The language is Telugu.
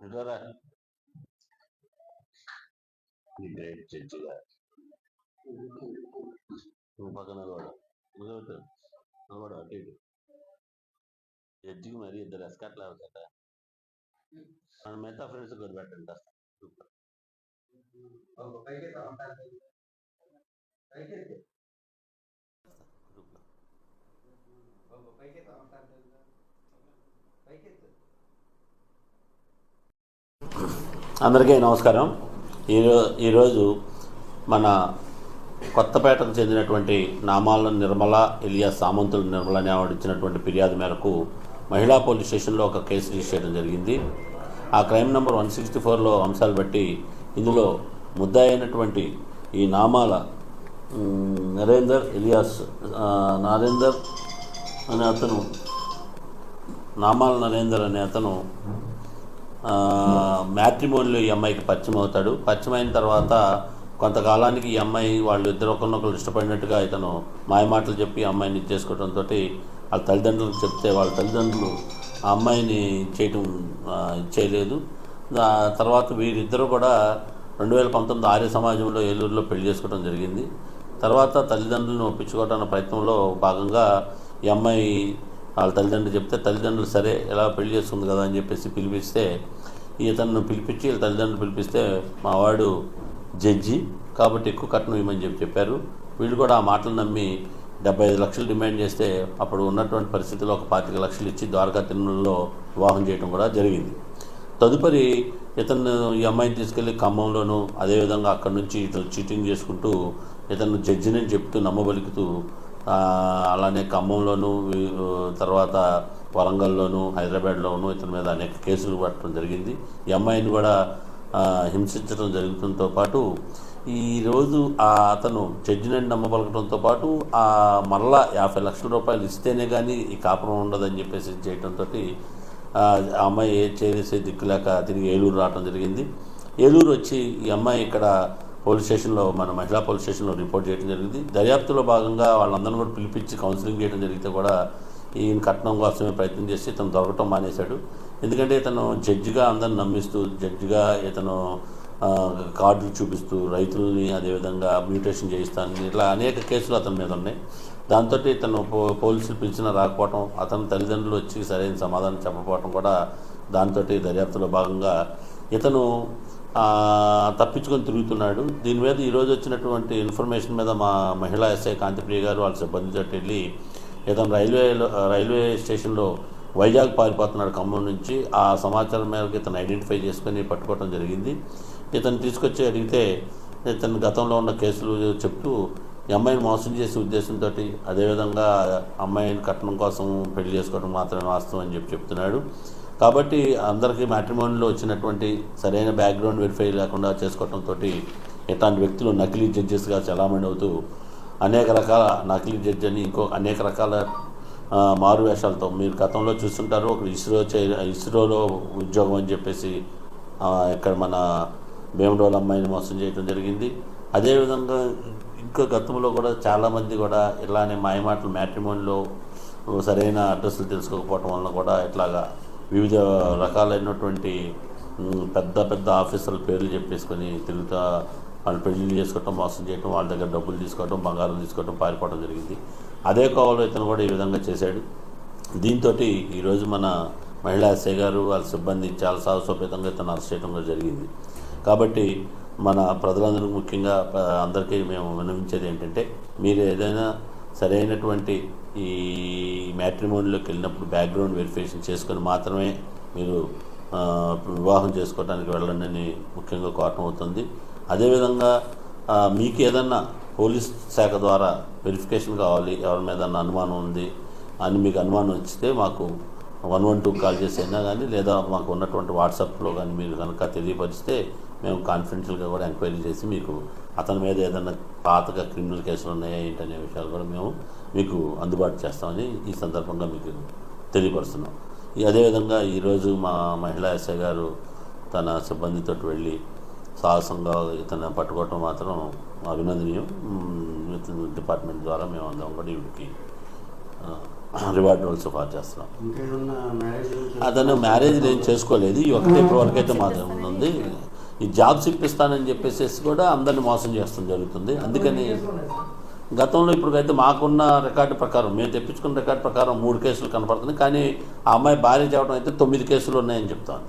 ఇదిగోరా. గ్రేట్ జడ్జి నువ్వు పక్కన కూడా నిలబడు అటు ఇటు. జడ్జికి మరి ఇద్దరు ఎస్కట్లు అవుతాట మిగతా ఫ్రెండ్స్ కూడా పెట్టండి కాస్త. గ్రూప్లో. అందరికీ నమస్కారం. ఈరో ఈరోజు మన కొత్తపేటకు చెందినటువంటి నామాల నిర్మల ఇలియా సామంతుల నిర్మల అనే ఆవిడ ఇచ్చినటువంటి ఫిర్యాదు మేరకు మహిళా పోలీస్ స్టేషన్లో ఒక కేసు రిజిస్టర్ చేయడం జరిగింది. ఆ క్రైమ్ నెంబర్ వన్ సిక్స్టీ ఫోర్లో అంశాలు బట్టి ఇందులో ముద్దాయినటువంటి ఈ నామాల నరేందర్ ఇలియాస్ నరేందర్ అనే అతను నామాల నరేందర్ అనే అతను మ్యాట్రిమోన్లో ఈ అమ్మాయికి పరిచయం అవుతాడు. పరిచయం అయిన తర్వాత కొంతకాలానికి ఈ అమ్మాయి వాళ్ళు ఇద్దరు ఒకరినొకరు ఇష్టపడినట్టుగా ఇతను మాయమాటలు చెప్పి అమ్మాయిని అమ్మాయిని ఇచ్చేసుకోవడంతో వాళ్ళ తల్లిదండ్రులకు చెప్తే వాళ్ళ తల్లిదండ్రులు ఆ అమ్మాయిని చేయటం చేయలేదు. తర్వాత వీరిద్దరూ కూడా రెండు వేల పంతొమ్మిది ఆర్య సమాజంలో ఏలూరులో పెళ్ళి చేసుకోవడం జరిగింది. తర్వాత తల్లిదండ్రులను ఒప్పించుకోవడానికి ప్రయత్నంలో భాగంగా ఈ అమ్మాయి వాళ్ళ తల్లిదండ్రులు చెప్తే తల్లిదండ్రులు సరే ఎలా పెళ్ళి చేసుకుంది కదా అని చెప్పేసి పిలిపిస్తే ఇతను పిలిపించి వీళ్ళ తల్లిదండ్రులు పిలిపిస్తే మా వాడు జడ్జి కాబట్టి ఎక్కువ కట్నం ఇవ్వమని చెప్పి చెప్పారు. వీళ్ళు కూడా ఆ మాటలు నమ్మి డెబ్బై ఐదు లక్షలు డిమాండ్ చేస్తే అప్పుడు ఉన్నటువంటి పరిస్థితిలో ఒక పాతిక లక్షలు ఇచ్చి ద్వారకా తిరుమలలో వివాహం చేయడం కూడా జరిగింది. తదుపరి ఇతను ఈ అమ్మాయిని తీసుకెళ్ళి ఖమ్మంలోనూ అదేవిధంగా అక్కడి నుంచి ఇతను చీటింగ్ చేసుకుంటూ ఇతను జడ్జిని చెప్తూ నమ్మబలుకుతూ అలానే ఖమ్మంలోనూ తర్వాత వరంగల్లోనూ హైదరాబాద్లోనూ ఇతని మీద అనేక కేసులు పట్టడం జరిగింది. ఈ అమ్మాయిని కూడా హింసించడం జరుగుతుంతో పాటు ఈరోజు ఆ అతను జడ్జిని నమ్మబలకడంతో పాటు ఆ మరలా యాభై లక్షల రూపాయలు ఇస్తేనే కానీ ఈ కాపురం ఉండదని చెప్పేసి చేయడంతో ఆ అమ్మాయి ఏ చేసే దిక్కులేక తిరిగి ఏలూరు రావడం జరిగింది. ఏలూరు వచ్చి ఈ అమ్మాయి ఇక్కడ పోలీస్ స్టేషన్లో మన మహిళా పోలీస్ స్టేషన్లో రిపోర్ట్ చేయడం జరిగింది. దర్యాప్తులో భాగంగా వాళ్ళందరిని కూడా పిలిపించి కౌన్సిలింగ్ చేయడం జరిగితే కూడా ఈయన కట్నం కోసమే ప్రయత్నం చేసి తను దొరకటం మానేశాడు. ఎందుకంటే ఇతను జడ్జిగా అందరిని నమ్మిస్తూ జడ్జిగా ఇతను కార్డులు చూపిస్తూ రైతుల్ని అదేవిధంగా మ్యూటేషన్ చేయిస్తానని ఇట్లా అనేక కేసులు అతని మీద ఉన్నాయి. దాంతో ఇతను పో- పోలీసులు పిలిచినా రాకపోవటం అతని తల్లిదండ్రులు వచ్చి సరైన సమాధానం చెప్పకపోవటం కూడా దాంతో దర్యాప్తులో భాగంగా ఇతను తప్పించుకొని తిరుగుతున్నాడు. దీని మీద ఈరోజు వచ్చినటువంటి ఇన్ఫర్మేషన్ మీద మా మహిళా ఎస్ఐ కాంతిప్రియ గారు వాళ్ళ సిబ్బందితో వెళ్ళి ఇతను రైల్వేలో రైల్వే స్టేషన్లో వైజాగ్ పారిపోతున్నాడు ఖమ్మం నుంచి. ఆ సమాచారం మేరకు ఇతను ఐడెంటిఫై చేసుకొని పట్టుకోవడం జరిగింది. ఇతను తీసుకొచ్చి అడిగితే ఇతను గతంలో ఉన్న కేసులు చెప్తూ ఈ అమ్మాయిని మోసం చేసే ఉద్దేశంతో అదేవిధంగా అమ్మాయిని కట్నం కోసం పెళ్ళి చేసుకోవడం మాత్రమే వాస్తవం అని చెప్పి చెప్తున్నాడు. కాబట్టి అందరికీ మ్యాట్రిమోనీలో వచ్చినటువంటి సరైన బ్యాక్గ్రౌండ్ వెరిఫై లేకుండా చేసుకోవడంతో ఇట్లాంటి వ్యక్తులు నకిలీ జడ్జెస్గా చలామణి అవుతూ అనేక రకాల నకిలీ జడ్జి అని ఇంకో అనేక రకాల మారువేషాలతో మీరు గతంలో చూస్తుంటారు ఒక ఇస్రో చే ఇస్రోలో ఉద్యోగం అని చెప్పేసి ఇక్కడ మన భీమడోల అమ్మాయిని మోసం చేయడం జరిగింది. అదేవిధంగా ఇంకా గతంలో కూడా చాలామంది కూడా ఇలానే మాయమాటలు మ్యాట్రిమోన్లో సరైన అడ్రస్లు తెలుసుకోకపోవటం వలన కూడా ఇట్లాగా వివిధ రకాలైనటువంటి పెద్ద పెద్ద ఆఫీసర్ల పేర్లు చెప్పేసుకొని తిరుగుతా వాళ్ళు పెళ్ళి చేసుకోవటం మోసం చేయటం వాళ్ళ దగ్గర డబ్బులు తీసుకోవటం బంగారం తీసుకోవటం పారిపోవడం జరిగింది. అదే కోవలో ఇతను కూడా ఈ విధంగా చేశాడు. దీంతో ఈరోజు మన మహిళా ఎస్ఐ గారు వాళ్ళ సిబ్బంది చాలా సాహసోపేతంగా ఇతను అరెస్ట్ చేయడం కూడా జరిగింది. కాబట్టి మన ప్రజలందరూ ముఖ్యంగా అందరికీ మేము వినవించేది ఏంటంటే మీరు ఏదైనా సరైనటువంటి ఈ మ్యాట్రిమోనీలోకి వెళ్ళినప్పుడు బ్యాక్గ్రౌండ్ వెరిఫికేషన్ చేసుకొని మాత్రమే మీరు వివాహం చేసుకోవడానికి వెళ్ళండి అని ముఖ్యంగా కోరటం అవుతుంది. అదేవిధంగా మీకు ఏదన్నా పోలీస్ శాఖ ద్వారా వెరిఫికేషన్ కావాలి ఎవరి మీద అనుమానం ఉంది అని మీకు అనుమానం వచ్చితే మాకు వన్ వన్ టూ కాల్ చేసి అయినా కానీ లేదా మాకు ఉన్నటువంటి వాట్సాప్లో కానీ మీరు కనుక తెలియపరిస్తే మేము కాన్ఫిడెన్షియల్గా కూడా ఎంక్వైరీ చేసి మీకు అతని మీద ఏదైనా పాతగా క్రిమినల్ కేసులు ఉన్నాయా ఏంటనే విషయాలు కూడా మేము మీకు అందుబాటు చేస్తామని ఈ సందర్భంగా మీకు తెలియపరుస్తున్నాం. అదేవిధంగా ఈరోజు మా మహిళా ఎస్ఐ గారు తన సిబ్బందితో వెళ్ళి సాహసంగా ఇతను పట్టుకోవటం మాత్రం అభినందనీయం. డిపార్ట్మెంట్ ద్వారా మేము అందరం కూడా వీడికి రివార్డ్ ఇవ్వాలి సిఫార్సు చేస్తున్నాం. అతను మ్యారేజ్ నేను చేసుకోలేదు. ఈ ఒకటే ఇప్పటివరకు అయితే మాత్రం ఉంది. ఈ జాబ్స్ ఇప్పిస్తానని చెప్పేసి కూడా అందరిని మోసం చేస్తాం జరుగుతుంది. అందుకని గతంలో ఇప్పటికైతే మాకున్న రికార్డు ప్రకారం మేము తెప్పించుకున్న రికార్డు ప్రకారం మూడు కేసులు కనపడుతుంది కానీ ఆ అమ్మాయి భార్య చెప్పడం అయితే తొమ్మిది కేసులు ఉన్నాయని చెప్తాను.